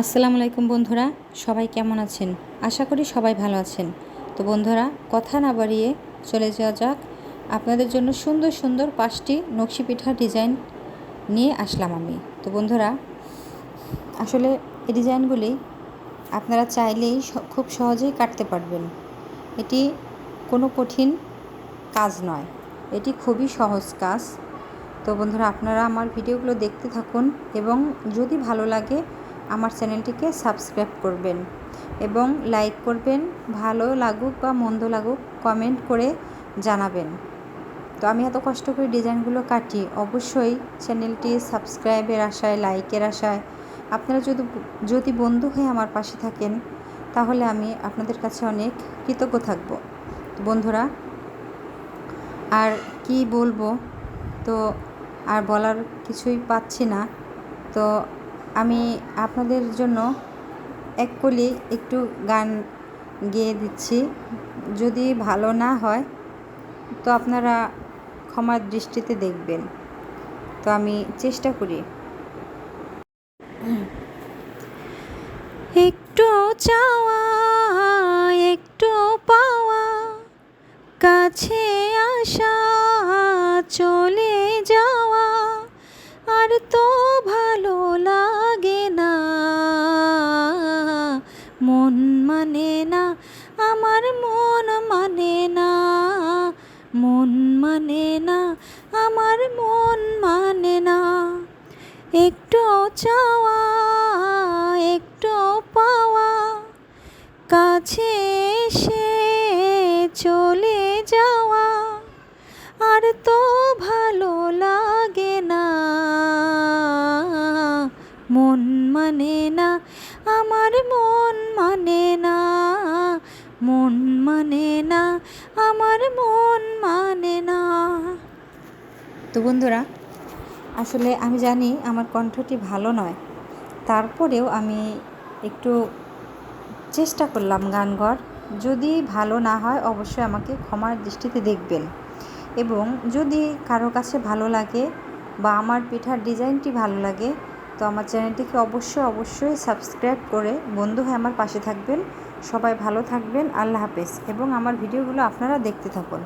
আসসালামু আলাইকুম বন্ধুরা, সবাই কেমন আছেন? আশা করি সবাই ভালো আছেন। তো বন্ধুরা, কথা না বাড়িয়ে চলে যাওয়া যাক। আপনাদের জন্য সুন্দর সুন্দর পাঁচটি নকশি পিঠার ডিজাইন নিয়ে আসলাম আমি। তো বন্ধুরা, আসলে এই ডিজাইনগুলি আপনারা চাইলেই খুব সহজেই কাটতে পারবেন। এটি কোনো কঠিন কাজ নয়। এটি খুবই সহজ কাজ। তো বন্ধুরা, আপনারা আমার ভিডিওগুলো দেখতে থাকুন এবং যদি ভালো লাগে আমার চ্যানেলটিকে সাবস্ক্রাইব করবেন এবং লাইক করবেন, ভালো লাগুক বা মন্দ লাগুক, কমেন্ট করে জানাবেন। তো আমি এত কষ্ট করে ডিজাইনগুলো কাটি, অবশ্যই চ্যানেলটি সাবস্ক্রাইবের আশায়, লাইকের আশায়, আপনারা যদি যদি বন্ধু হয়ে আমার পাশে থাকেন, তাহলে আমি আপনাদের কাছে অনেক কৃতজ্ঞ থাকব। বন্ধুরা, আর কি বলব? তো আর বলার কিছুই পাচ্ছি না। তো আমি আপনাদের জন্য এক কলি একটু গান গেয়ে দিচ্ছি। যদি ভালো না হয়, তো আপনারা ক্ষমার দৃষ্টিতে দেখবেন। তো আমি চেষ্টা করি। একটু চাওয়া, একটু পাওয়া, কাছে আসা, চলে আমার মন মানে না, মন মানে না, আমার মন মানে না। একটু চাওয়া, একটু পাওয়া, কাছে এসে চলে যাওয়া। আর তো ভালো লাগে না, মন মানে না, আমার মন মানে না মন মানে না, আমার মন মানে না। তো বন্ধুরা, আসলে আমি জানি আমার কণ্ঠটি ভালো নয়। তারপরেও আমি একটু চেষ্টা করলাম গান গর যদি ভালো না হয়, অবশ্যই আমাকে ক্ষমার দৃষ্টিতে দেখবেন। এবং যদি কারও কাছে ভালো লাগে বা আমার পিঠার ডিজাইনটি ভালো লাগে, তো আমার চ্যানেলটিকে অবশ্যই অবশ্যই সাবস্ক্রাইব করে বন্ধু হয়ে আমার পাশে থাকবেন। সবাই ভালো থাকবেন আল্লাহ হাফেজ। এবং আমার ভিডিওগুলো আপনারা দেখতে থাকুন।